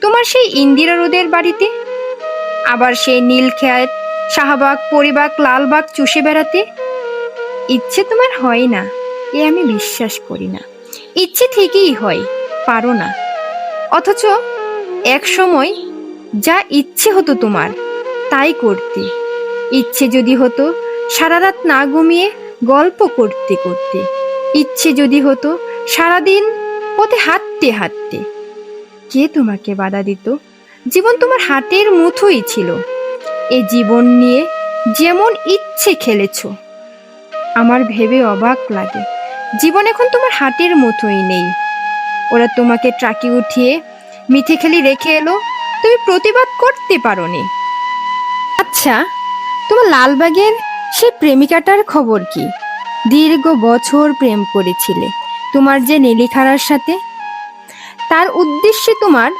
তোমার সেই ইন্দিরা রোদের বাড়িতে? আবার সেই নীলক্ষেত, শাহবাগ, পরিবাগ, লালবাগ চুষে বেড়াতে? ইচ্ছে তোমার হয় না, এ আমি বিশ্বাস করি না। ইচ্ছে থেকেই হয়, পারো না। অথচ এক সময় যা ইচ্ছে হতো তোমার, তাই করতে। ইচ্ছে যদি হতো সারা রাত না ঘুমিয়ে গল্প করতে করতে। ইচ্ছে যদি হতো, সারাদিন পথে হাঁটতে হাঁটতে। কে তোমাকে বাধা দিত? জীবন তোমার হাতের মুঠোই ছিল। এ জীবন নিয়ে যেমন ইচ্ছে খেলেছ। আমার ভেবে অবাক লাগে। জীবন এখন তোমার হাতের মুঠোই নেই। ওরা তোমাকে ট্রাকে উঠিয়ে মিঠে খেলি রেখে এলো। তুমি প্রতিবাদ করতে পারোনি। আচ্ছা তোমার লালবাগের সেই প্রেমিকাটার খবর কি? দীর্ঘ বছর প্রেম করেছিলে। তোমার যে নীলিখারার সাথে তার উদ্দেশ্যে তোমার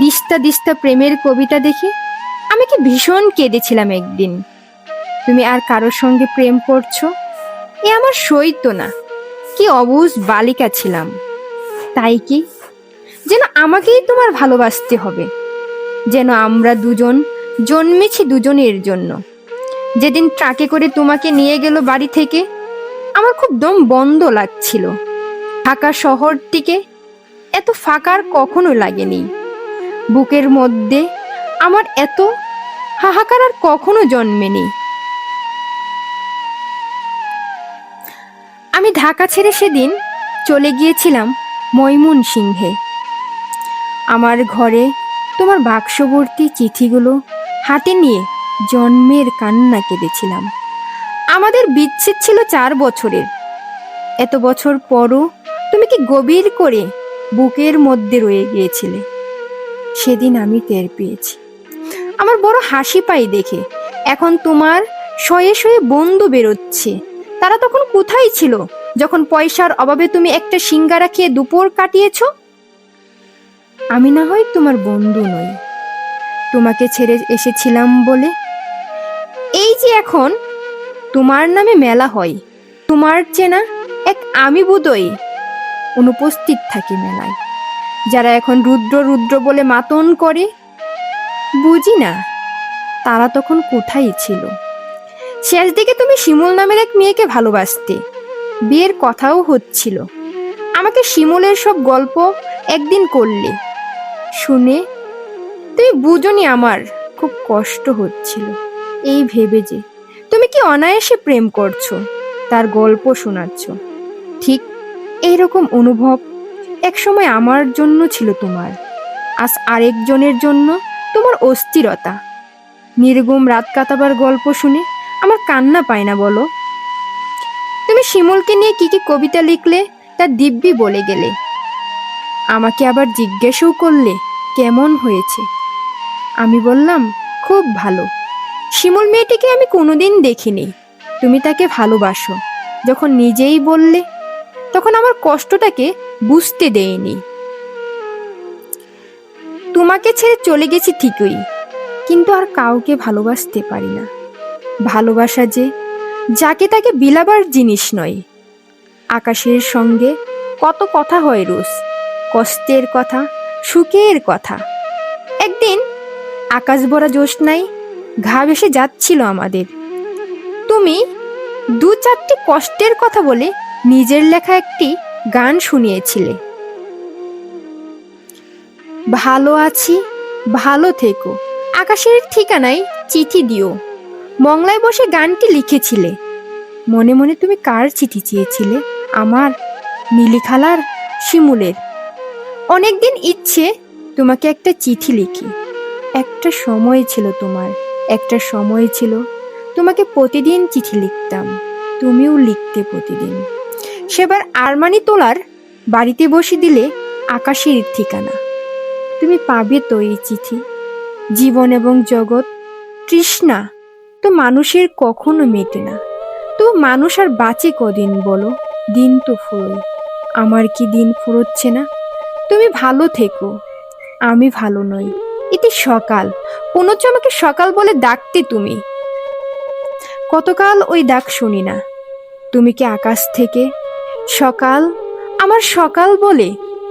দিস্তা দিস্তা প্রেমের কবিতা দেখে আমি কি ভীষণ কেঁদেছিলাম একদিন। তুমি আর কারোর সঙ্গে প্রেম করছ? এ আমার সইতো না। কি অবুজ বালিকা ছিলাম। তাই কি? যেন আমাকেই তোমার ভালোবাসতে হবে। যেন আমরা দুজন জন্মেছি দুজনের জন্য। যেদিন ট্রাকে করে তোমাকে নিয়ে গেল বাড়ি থেকে, আমার খুব দম বন্ধ লাগছিল। ঢাকা শহরটিকে এত ফাঁকার কখনো লাগেনি। বুকের মধ্যে আমার এত হাহাকার আর কখনো জন্মেনি। আমি ঢাকা ছেড়ে সেদিন চলে গিয়েছিলাম ময়মন সিংহে আমার ঘরে তোমার বাক্সবর্তী চিঠিগুলো হাতে নিয়ে জন্মের কান্না কেঁদেছিলাম। আমাদের বিচ্ছেদ ছিল চার বছরের। এত বছর পরও তুমি কি গভীর করে বুকের মধ্যে রয়ে গিয়েছিলে। সেদিন আমি টের পেয়েছি। আমার বড় হাসি পাই দেখে। এখন তোমার শয়ে শয়ে বন্ধু বেরোচ্ছে। তারা তখন কোথায় ছিল? যখন পয়সার অভাবে তুমি একটা সিঙ্গারা খেয়ে দুপুর কাটিয়েছ? আমি না হয় তোমার বন্ধু নই। তোমাকে ছেড়ে এসেছিলাম বলে। এই যে এখন, তোমার নামে মেলা হয়। তোমার চেনা এক আমি বোধই অনুপস্থিত থাকি মেলায়। যারা এখন রুদ্র রুদ্র বলে মাতন করে? বুঝি না, তারা তখন কোথায় ছিল? শেষ দিকে তুমি শিমুল নামের এক মেয়েকে ভালোবাসতে। বিয়ের কথাও হচ্ছিল। আমাকে শিমুলের সব গল্প একদিন করলে। শুনে তুমি বুঝনি আমার খুব কষ্ট হচ্ছিল। এই ভেবে যে, তুমি কি অনায়াসে প্রেম করছ? তার গল্প শোনাচ্ছ। ঠিক এইরকম অনুভব একসময় আমার জন্য ছিল তোমার। আজ আরেকজনের জন্য তোমার অস্থিরতা। নির্গম রাত কাটাবার গল্প শুনে আমার কান্না পায় না বলো। তুমি শিমুলকে নিয়ে কি কি কবিতা লিখলে তা দিব্যি বলে গেলে। আমাকে আবার জিজ্ঞেসও করলে কেমন হয়েছে? আমি বললাম, খুব ভালো। শিমুল মেয়েটিকে আমি কোনোদিন দেখিনি। তুমি তাকে ভালোবাসো। যখন নিজেই বললে তখন আমার কষ্টটাকে বুঝতে দেয়নি। তোমাকে ছেড়ে চলে গেছি ঠিকই, কিন্তু আর কাউকে ভালোবাসতে পারি না। ভালোবাসা যে, যাকে তাকে বিলাবার জিনিস নয়। আকাশের সঙ্গে কত কথা হয় রোজ, কষ্টের কথা, সুখের কথা। একদিন আকাশ ভরা জ্যোৎস্নায় ঘা ভেসে যাচ্ছিল আমাদের। তুমি দু চারটি কষ্টের কথা বলে নিজের লেখা একটি গান শুনিয়েছিলে। ভালো আছি, ভালো থেকো। আকাশের ঠিকানায় চিঠি দিও। মংলায় বসে গানটি লিখেছিলে। মনে মনে তুমি কার চিঠি চেয়েছিলে? আমার, নীলিখালার, শিমুলের? অনেকদিন ইচ্ছে তোমাকে একটা চিঠি লিখি। একটা সময় ছিল তোমার, একটা সময় ছিল। তোমাকে প্রতিদিন চিঠি লিখতাম। তুমিও লিখতে প্রতিদিন। সেবার আরমানি তোলার বাড়িতে বসে দিলে আকাশের ঠিকানা। তুমি পাবে তো এই চিঠি। জীবন এবং জগৎ, তৃষ্ণা তো মানুষের কখনো মেটে না। তো মানুষ আর বাঁচে কদিন বলো? দিন তো ফুরোয়। আমার কি দিন ফুরোচ্ছে না? তুমি ভালো থেকো। আমি ভালো নই। এটি সকাল। পুনশ্চ আমাকে সকাল বলে ডাকতে তুমি। কতকাল ওই ডাক শুনি না। তুমি কি আকাশ থেকে সকাল? আমার সকাল বলে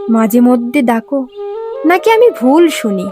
মাঝে মধ্যে ডাকো নাকি আমি ভুল শুনি?